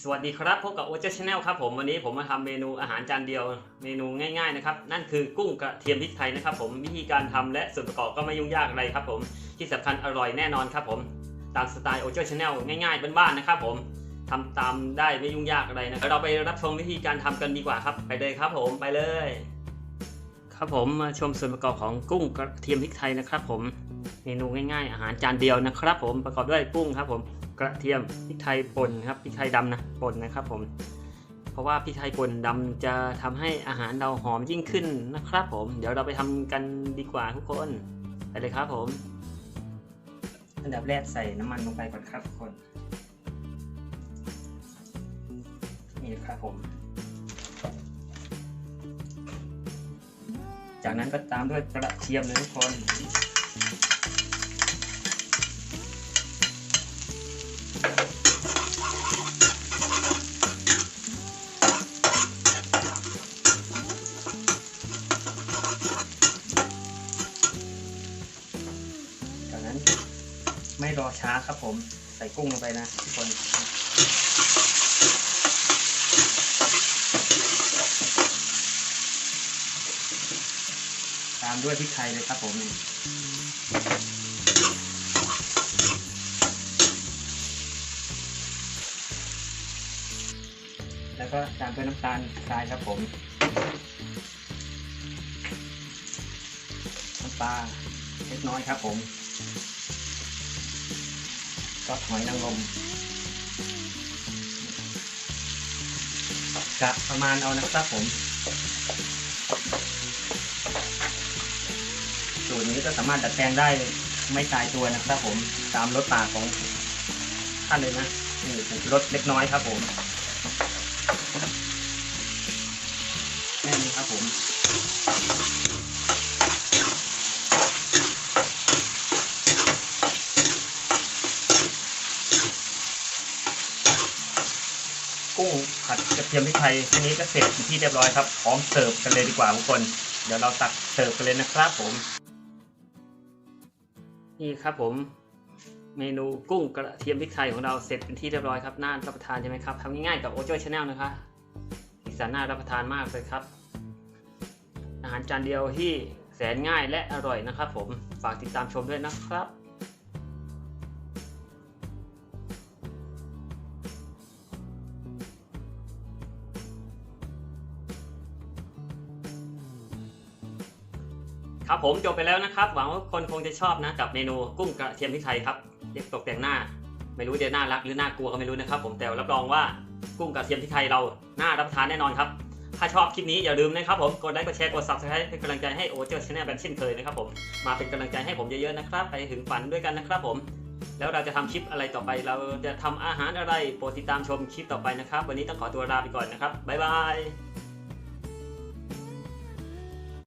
สวัสดีครับพบกับโอเจชแนลครับผมวันนี้ผมมาทำเมนูอาหารจานเดียวเมนูง่ายๆนะครับนั่นคือกุ้งกระเทียมพริกไทยนะครับผมวิธีการทำและส่วนประกอบก็ไม่ยุ่งยากอะไรครับผมที่สำคัญอร่อยแน่นอนครับผมตามสไตล์โอเจชแนลง่ายๆบ้านๆนะครับผมทำตามได้ไม่ยุ่งยากอะไรนะเราไปรับชมวิธีการทำกันดีกว่าครับ ไปเลยครับผมไปเลย ครับผมมาชมส่วนประกอบของกุ้งกระเทียมพริกไทยนะครับผมเมนูง่ายๆ อาหารจานเดียวนะครับ ผมประกอบด้วยกุ้งครับผม ระเทียมพริกไทยป่นครับพริกไทยดำนะป่นนะครับผม เพราะว่าพริกไทยป่นดำจะทำให้อาหารเราหอมยิ่งขึ้นนะครับผม เดี๋ยวเราไปทำกันดีกว่าทุกคนไปเลยครับผม อันดับแรกใส่น้ำมันลงไปก่อนครับทุกคน นี่ครับผม จากนั้นก็ตามด้วยกระเทียมเลยทุกคน จากนั้นไม่รอช้าครับผม ใส่กุ้งลงไปนะทุกคนตามด้วยพริกไทยเลยครับผม แล้วก็ตามด้วยน้ำตาลทรายครับผม น้ำปลาเล็กน้อยครับผมซอสหอยนางรมกะประมาณเอานะครับผมสูตรนี้ก็สามารถดัดแปลงได้ไม่ตายตัวนะครับผมตามรสปากของท่านเลยนะนี่ผมรสเล็กน้อยครับผม ครับผมกุ้งผัดกระเทียมพริกไทยทีนี้ก็เสร็จเป็นที่เรียบร้อยครับพร้อมเสิร์ฟกันเลยดีกว่าทุกคน เดี๋ยวเราตักเสิร์ฟกันเลยนะครับผม นี่ครับผม เมนูกุ้งกระเทียมพริกไทยของเราเสร็จเป็นที่เรียบร้อยครับน่ารับประทานใช่ไหมครับทำง่ายๆกับโอโจ้ชาแนลนะคะอีสานน่ารับประทานมากเลยครับ หารจานเดียวที่แสนง่ายและอร่อยนะครับผม ฝากติดตามชมด้วยนะครับครับผมจบไปแล้วนะครับ หวังว่าคนคงจะชอบนะกับเมนูกุ้งกระเทียมพริกไทยครับเรียกตกแต่งหน้า ไม่รู้จะน่ารักหรือน่ากลัวก็ไม่รู้นะครับ ผมแต่รับรองว่ากุ้งกระเทียมพริกไทยเราน่ารับประทานแน่นอนครับ ถ้าชอบคลิปนี้อย่าลืมนะครับผม กดไลค์ กดแชร์ กด subscribe เป็นกำลังใจให้โอเจอร์ชาแนลกันเช่นเคยนะครับผม มาเป็นกำลังใจให้ผมเยอะๆนะครับ ไปถึงฝันด้วยกันนะครับผม แล้วเราจะทำคลิปอะไรต่อไป เราจะทำอาหารอะไร โปรดติดตามชมคลิปต่อไปนะครับ วันนี้ต้องขอตัวลาไปก่อนนะครับ บ๊ายบาย